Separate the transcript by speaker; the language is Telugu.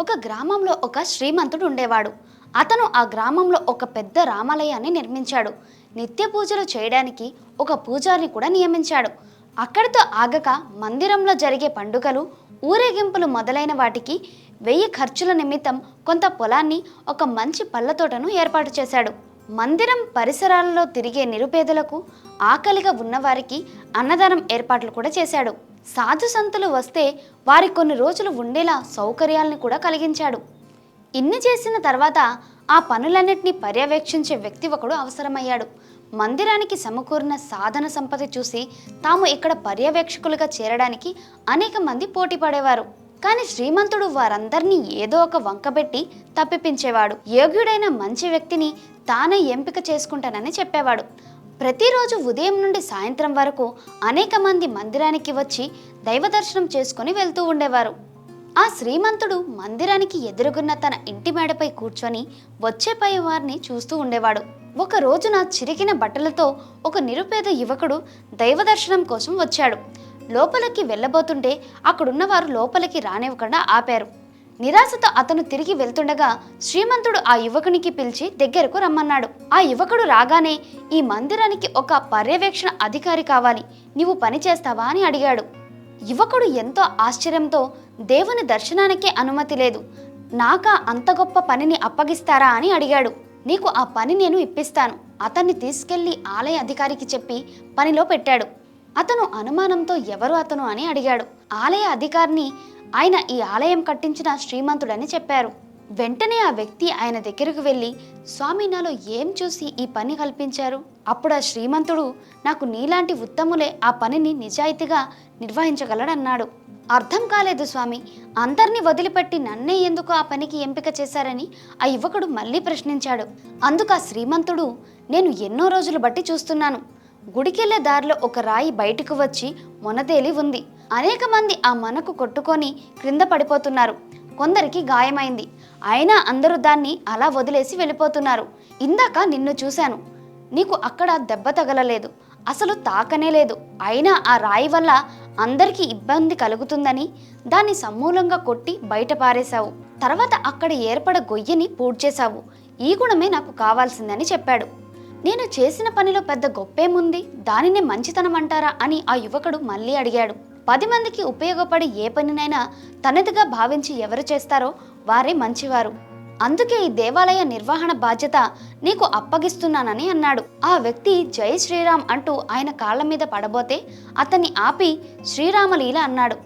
Speaker 1: ఒక గ్రామంలో ఒక శ్రీమంతుడు ఉండేవాడు. అతను ఆ గ్రామంలో ఒక పెద్ద రామాలయాన్ని నిర్మించాడు. నిత్య పూజలు చేయడానికి ఒక పూజారిని కూడా నియమించాడు. అక్కడితో ఆగక మందిరంలో జరిగే పండుగలు ఊరేగింపులు మొదలైన వాటికి వెయ్యి ఖర్చుల నిమిత్తం కొంత పొలాన్ని ఒక మంచి పళ్ళ తోటను ఏర్పాటు చేశాడు. మందిరం పరిసరాలలో తిరిగే నిరుపేదలకు ఆకలిగా ఉన్నవారికి అన్నదానం ఏర్పాట్లు కూడా చేశాడు. సాధు సంతులు వస్తే వారి కొన్ని రోజులు ఉండేలా సౌకర్యాలను కూడా కలిగించాడు. ఇన్ని చేసిన తర్వాత ఆ పనులన్నింటినీ పర్యవేక్షించే వ్యక్తి ఒకడు అవసరమయ్యాడు. మందిరానికి సమకూరిన సాధన సంపద చూసి తాము ఇక్కడ పర్యవేక్షకులుగా చేరడానికి అనేక మంది పోటీ పడేవారు. కానీ శ్రీమంతుడు వారందరినీ ఏదో ఒక వంకబెట్టి తప్పిపించేవాడు. యోగ్యుడైన మంచి వ్యక్తిని తానే ఎంపిక చేసుకుంటానని చెప్పేవాడు. ప్రతిరోజు ఉదయం నుండి సాయంత్రం వరకు అనేక మంది మందిరానికి వచ్చి దైవ దర్శనం చేసుకుని వెళ్తూ ఉండేవారు. ఆ శ్రీమంతుడు మందిరానికి ఎదురుగున్న తన ఇంటి మేడపై కూర్చొని వచ్చేపై వారిని చూస్తూ ఉండేవాడు. ఒక రోజున చిరిగిన బట్టలతో ఒక నిరుపేద యువకుడు దైవ దర్శనం కోసం వచ్చాడు. లోపలికి వెళ్ళబోతుంటే అక్కడున్న వారు లోపలికి రానివ్వకుండా ఆపారు. నిరాశతో అతను తిరిగి వెళ్తుండగా శ్రీమంతుడు ఆ యువకునికి పిలిచి దగ్గరకు రమ్మన్నాడు. ఆ యువకుడు రాగానే ఈ మందిరానికి ఒక పర్యవేక్షణ అధికారి కావాలి. నీవు పని చేస్తావా? అని అడిగాడు. యువకుడు ఎంతో ఆశ్చర్యంతో దేవుని దర్శనానికే అనుమతి లేదు. నాకా అంత గొప్ప పనిని అప్పగిస్తారా? అని అడిగాడు. నీకు ఆ పని నేను ఇప్పిస్తాను. అతన్ని తీసుకెళ్ళి ఆలయ అధికారికి చెప్పి పనిలో పెట్టాడు. అతను అనుమానంతో ఎవరు అతను? అని అడిగాడు. ఆలయ అధికారిని ఆయన ఈ ఆలయం కట్టించిన శ్రీమంతుడని చెప్పారు. వెంటనే ఆ వ్యక్తి ఆయన దగ్గరకు వెళ్ళి స్వామి నాలో ఏం చూసి ఈ పని కల్పించారు? అప్పుడు ఆ శ్రీమంతుడు నాకు నీలాంటి ఉత్తములే ఆ పనిని నిజాయితీగా నిర్వహించగలడన్నాడు. అర్థం కాలేదు స్వామి. అందరినీ వదిలిపెట్టి నన్నే ఎందుకు ఆ పనికి ఎంపిక చేశారని ఆ యువకుడు మళ్ళీ ప్రశ్నించాడు. అందుకు ఆ శ్రీమంతుడు నేను ఎన్నో రోజులు బట్టి చూస్తున్నాను. గుడికెళ్ళే దారిలో ఒక రాయి బయటకు వచ్చి మొనతేలి ఉంది. అనేక మంది ఆ మనకు కొట్టుకొని క్రింద పడిపోతున్నారు. కొందరికి గాయమైంది. అయినా అందరూ దాన్ని అలా వదిలేసి వెళ్ళిపోతున్నారు. ఇందాక నిన్ను చూశాను. నీకు అక్కడ దెబ్బ తగలలేదు. అసలు తాకనే లేదు. అయినా ఆ రాయి వల్ల అందరికీ ఇబ్బంది కలుగుతుందని దాన్ని సమూలంగా కొట్టి బయట పారేశావు. తర్వాత అక్కడ ఏర్పడ గొయ్యని పూడ్చేశావు. ఈ గుణమే నాకు కావాల్సిందని చెప్పాడు. నేను చేసిన పనిలో పెద్ద గొప్పేముంది? దానినే మంచితనం అంటారా? అని ఆ యువకుడు మళ్ళీ అడిగాడు. పది మందికి ఉపయోగపడే ఏ పనినైనా తనదిగా భావించి ఎవరు చేస్తారో వారే మంచివారు. అందుకే ఈ దేవాలయ నిర్వహణ బాధ్యత నీకు అప్పగిస్తున్నానని అన్నాడు. ఆ వ్యక్తి జై శ్రీరామ్ అంటూ ఆయన కాళ్ళ మీద పడబోతే అతన్ని ఆపి శ్రీరామలీల అన్నాడు.